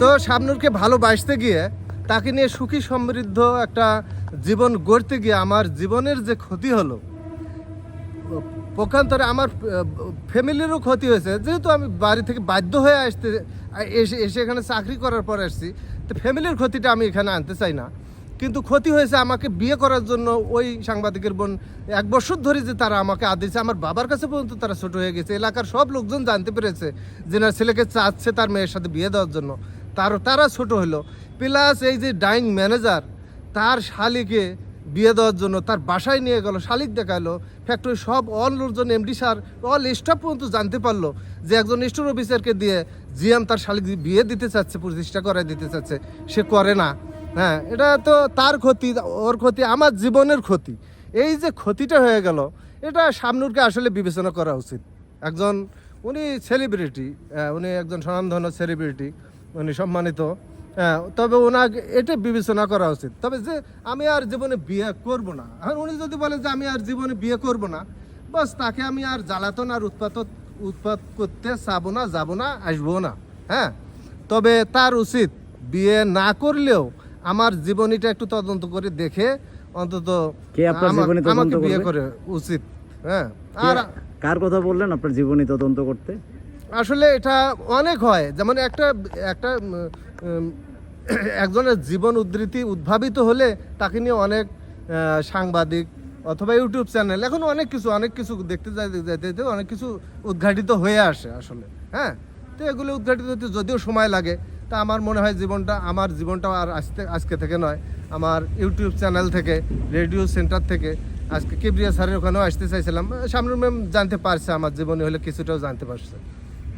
তো শাবনুরকে ভালোবাসতে গিয়ে তাকে নিয়ে সুখী সমৃদ্ধ একটা জীবন গড়তে গিয়ে আমার জীবনের যে ক্ষতি হলো পক্ষান্তরে আমার ফ্যামিলিরও ক্ষতি হয়েছে। যেহেতু আমি বাড়ি থেকে বাধ্য হয়ে আসতে, এসে এসে এখানে চাকরি করার পর আসছি, তো ফ্যামিলির ক্ষতিটা আমি এখানে আনতে চাই না। কিন্তু ক্ষতি হয়েছে আমাকে বিয়ে করার জন্য ওই সাংবাদিকের বোন, এক বছর ধরে যে তারা আমাকে আদিছে আমার বাবার কাছে পর্যন্ত তারা ছোট হয়ে গেছে। এলাকার সব লোকজন জানতে পেরেছে যে না, ছেলেকে চাচ্ছে তার মেয়ের সাথে বিয়ে দেওয়ার জন্য। তার তারা ছোট হলো। প্লাস এই যে ডাইং ম্যানেজার তার শালিকে বিয়ে দেওয়ার জন্য তার বাসায় নিয়ে গেল, শালিক দেখাল ফ্যাক্টরি সব অল লোকজন এমডি স্যার অল স্টাফ পর্যন্ত জানতে পারল যে একজন স্টোর অফিসারকে দিয়ে জিএম তার শালিক বিয়ে দিতে চাচ্ছে, প্রতিষ্ঠা করে দিতে চাচ্ছে, সে করে না। হ্যাঁ এটা তো তার ক্ষতি, ওর ক্ষতি, আমার জীবনের ক্ষতি। এই যে ক্ষতিটা হয়ে গেল, এটা শামনুরকে আসলে বিবেচনা করা উচিত। একজন, উনি সেলিব্রিটি উনি একজন স্বনামধন্য সেলিব্রিটি উনি সম্মানিত। হ্যাঁ তবে ওনাকে এটা বিবেচনা করা উচিত। তবে যে আমি আর জীবনে বিয়ে করব না এখন উনি যদি বলে যে আমি আর জীবনে বিয়ে করব না বাস তাকে আমি আর জ্বালাতন আর উৎপাত উৎপাত করতে চাবো না যাব না আসব না। হ্যাঁ তবে তার উচিত বিয়ে না করলেও আমার জীবনীটা একটু তদন্ত করে দেখে অন্তত আমাকে বিয়ে করে উচিত। হ্যাঁ আর কার কথা বললেন আপনার জীবনী তদন্ত করতে? আসলে এটা অনেক হয়। যেমন একটা একটা একজনের জীবন উদ্ধৃতি উদ্ভাবিত হলে তাকে নিয়ে অনেক সাংবাদিক অথবা ইউটিউব চ্যানেল, এখন অনেক কিছু অনেক কিছু দেখতে যাইতে অনেক কিছু উদ্ঘাটিত হয়ে আসে আসলে হ্যাঁ? তো এগুলো উদ্ঘাটিত হতে যদিও সময় লাগে, তা আমার মনে হয় জীবনটা, আমার জীবনটা আর আজকে আজকে থেকে নয়, আমার ইউটিউব চ্যানেল থেকে, রেডিও সেন্টার থেকে, আজকে কিবরিয়া স্যারের ওখানেও আসতে চাইছিলাম। সামনে ম্যাম জানতে পারছে, আমার জীবনে হলে কিছুটাও জানতে পারছে।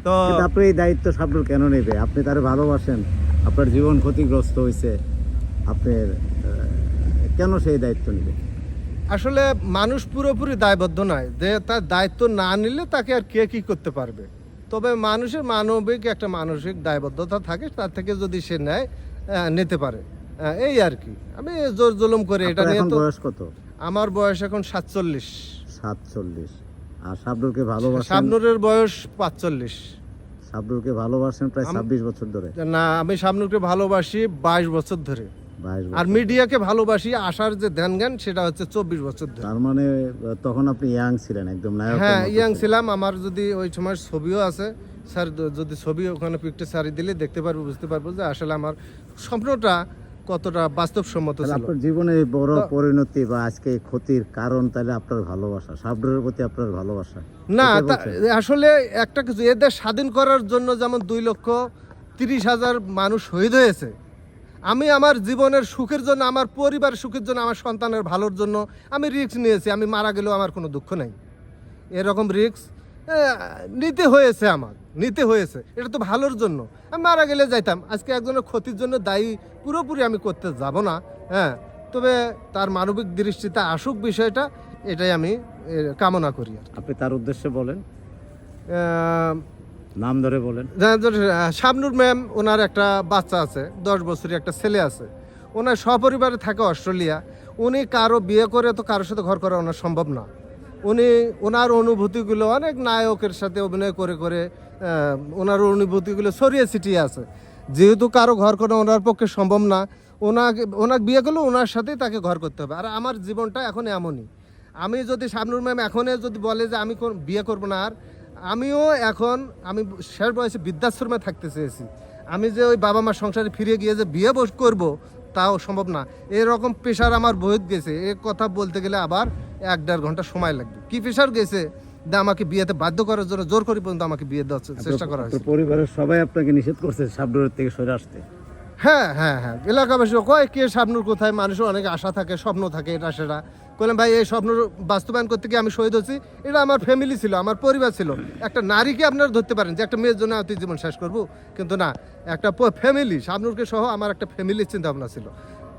তো আপনি এই দায়িত্ব সাবরুর কেন নেবে? আপনি তারে ভালোবাসেন আপনার জীবন ক্ষতিগ্রস্ত হয়েছে আপনার কেন সেই দায়িত্ব নেবে? আসলে মানুষ পুরোপুরি দায়বদ্ধ নয়। যে তার দায়িত্ব না নিলে তাকে আর কে কি করতে পারবে? তবে মানুষের মানবিক একটা মানসিক দায়বদ্ধতা থাকে তার থেকে যদি সে নেয় নিতে পারে। এই আর কি। আমি জোর জুলুম করে এটা নিয়ে তো বয়স কত? আমার বয়স এখন সাতচল্লিশ। সাতচল্লিশ। আর সাবরুরকে ভালোবাসেন শাবনুরের বয়স পাঁচচল্লিশ। সাবরুরকে ভালোবাসেন প্রায় ছাব্বিশ বছর ধরে। না আমি শাবনুরকে ভালোবাসি বাইশ বছর ধরে। আর মিডিয়াকে ভালোবাসি আসার যে ধ্যান জ্ঞান সেটা হচ্ছে চব্বিশ বছর ধরে। তার মানে তখন আপনি ইয়াং ছিলেন একদম নায়ক হ্যাঁ ইয়াং ছিলাম। আমার যদি ওই সময় ছবিও আছে স্যার যদি ছবি ওখানে পিকটা সারি দিলে দেখতে পারব বুঝতে পারব যে আসলে আমার স্বপ্নটা কতটা বাস্তবসম্মত ছিল? আপনার জীবনে বড় পরিণতি বা আজকে ক্ষতির কারণ তাহলে আপনার ভালোবাসা সাবরুরের প্রতি আপনার ভালোবাসা। না আসলে একটা কিছু এদের স্বাধীন করার জন্য যেমন দুই লক্ষ তিরিশ হাজার মানুষ শহীদ হয়েছে। আমি আমার জীবনের সুখের জন্য আমার পরিবার সুখের জন্য আমার সন্তানের ভালোর জন্য আমি রিস্ক নিয়েছি। আমি মারা গেলেও আমার কোনো দুঃখ নাই। এরকম রিস্ক নিতে হয়েছে আমার নিতে হয়েছে। এটা তো ভালোর জন্য। আমি মারা গেলে যাইতাম। আজকে একজনের ক্ষতির জন্য দায়ী পুরোপুরি আমি করতে যাব না হ্যাঁ। তবে তার মানবিক দৃষ্টিতে আসুক বিষয়টা এটাই আমি কামনা করি আর আপনি তার উদ্দেশ্যে বলেন। নাম ধরে বলেন। শাবনুর ম্যাম ওনার একটা বাচ্চা আছে দশ বছরের একটা ছেলে আছে। ওনার সপরিবারে থাকে অস্ট্রেলিয়া। উনি কারও বিয়ে করে তো কারোর সাথে ঘর করা ওনার সম্ভব না। উনি ওনার অনুভূতিগুলো, অনেক নায়কের সাথে অভিনয় করে করে ওনার অনুভূতিগুলো ছড়িয়ে ছিটিয়ে আছে। যেহেতু কারও ঘর করা ওনার পক্ষে সম্ভব না, ওনাকে ওনাকে বিয়ে করলে ওনার সাথেই তাকে ঘর করতে হবে। আর আমার জীবনটা এখন এমনই। আমি যদি শাবনুর ম্যাম এখনই যদি বলে যে আমি কোন- বিয়ে করব না আর, আমিও এখন, আমি শেষ বয়সে বৃদ্ধাশ্রমে থাকতে চেয়েছি। আমি যে ওই বাবা মার সংসারে ফিরে গিয়ে যে বিয়ে বস করব, তাও সম্ভব না। এরকম পেশার আমার বহিত গেছে। এ কথা বলতে গেলে আবার এক দেড় ঘণ্টা সময় লাগবে। কি প্রেশার গেছে? যে আমাকে বিয়েতে বাধ্য করার জন্য জোর করি পর্যন্ত আমাকে বিয়ে দেওয়ার চেষ্টা করা হয়েছে। পরিবারের সবাই আপনাকে নিষেধ করছে সাবরুরের থেকে সরে আসতে। হ্যাঁ হ্যাঁ হ্যাঁ। এলাকাবাসী কয় কে স্বপ্নর কোথায়? মানুষের অনেক আশা থাকে স্বপ্ন থাকে এটা সেটা। বললাম ভাই এই স্বপ্ন বাস্তবায়ন করতে গিয়ে আমি শহীদ হচ্ছি এটা আমার ফ্যামিলি ছিল আমার পরিবার ছিল। একটা নারীকে আপনারা ধরতে পারেন যে একটা মেয়ের জন্য তুই জীবন শেষ করব। কিন্তু না একটা ফ্যামিলি শাবনুরকে সহ আমার একটা ফ্যামিলির চিন্তা ভাবনা ছিল।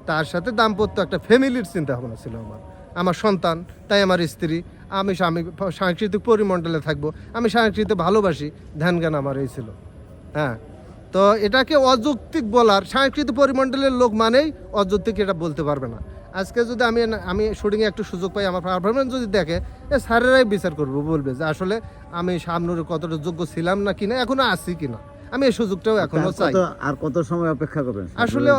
তার সাথে দাম্পত্য একটা ফ্যামিলির চিন্তা ভাবনা ছিল আমার। আমার সন্তান তাই আমার স্ত্রী। আমি স্বামী সাংস্কৃতিক পরিমণ্ডলে থাকব। আমি সাংস্কৃতিক ভালোবাসি। ধ্যান জ্ঞান আমার এই ছিল। হ্যাঁ। তো এটাকে অযৌক্তিক বলার সাংস্কৃতিক পরিমণ্ডলের লোক মানেই অযৌক্তিক এটা বলতে পারবে না। আজকে যদি আমি আমি শুটিংয়ে একটু সুযোগ পাই আমার পারফরমেন্স যদি দেখে এ স্যারেরাই বিচার করব বলবে যে আসলে আমি সামনের কতটা যোগ্য ছিলাম না কিনা এখনও আছি কিনা। আমি এই সুযোগটাও এখনও চাই। আর কত সময় অপেক্ষা করবেন আসলে?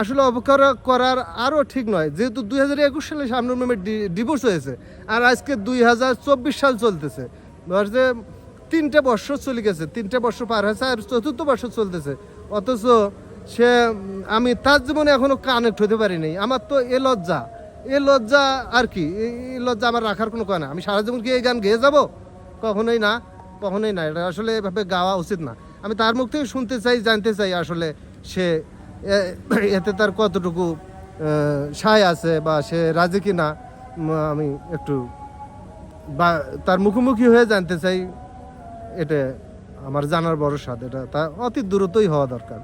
আসলে অপেক্ষা করার আরও ঠিক নয়। যেহেতু দুই হাজার একুশ সালে শামনুর মেমের ডিভোর্স হয়েছে, আর আজকে দুই হাজার চব্বিশ সাল চলতেছে। যে তিনটে বছর চলে গেছে, তিনটে বছর পার হয়েছে, আর চতুর্থ বছর চলতেছে। অথচ সে, আমি তার জীবনে এখনও কানেক্ট হতে পারিনি আমার তো এ লজ্জা। এ লজ্জা আর কি? এই লজ্জা আমার রাখার কোনো কথা না। আমি সারা জীবন কি এই গান গেয়ে যাব? কখনোই না কখনোই না। এটা আসলে এভাবে গাওয়া উচিত না। আমি তার মুখ থেকে শুনতে চাই, জানতে চাই আসলে সে এতে তার কতটুকু সায় আছে বা সে রাজি কি না আমি একটু বা, তার মুখোমুখি হয়ে জানতে চাই। এটা আমার জানার বড় স্বাদ এটা তা অতি দ্রুতই হওয়া দরকার।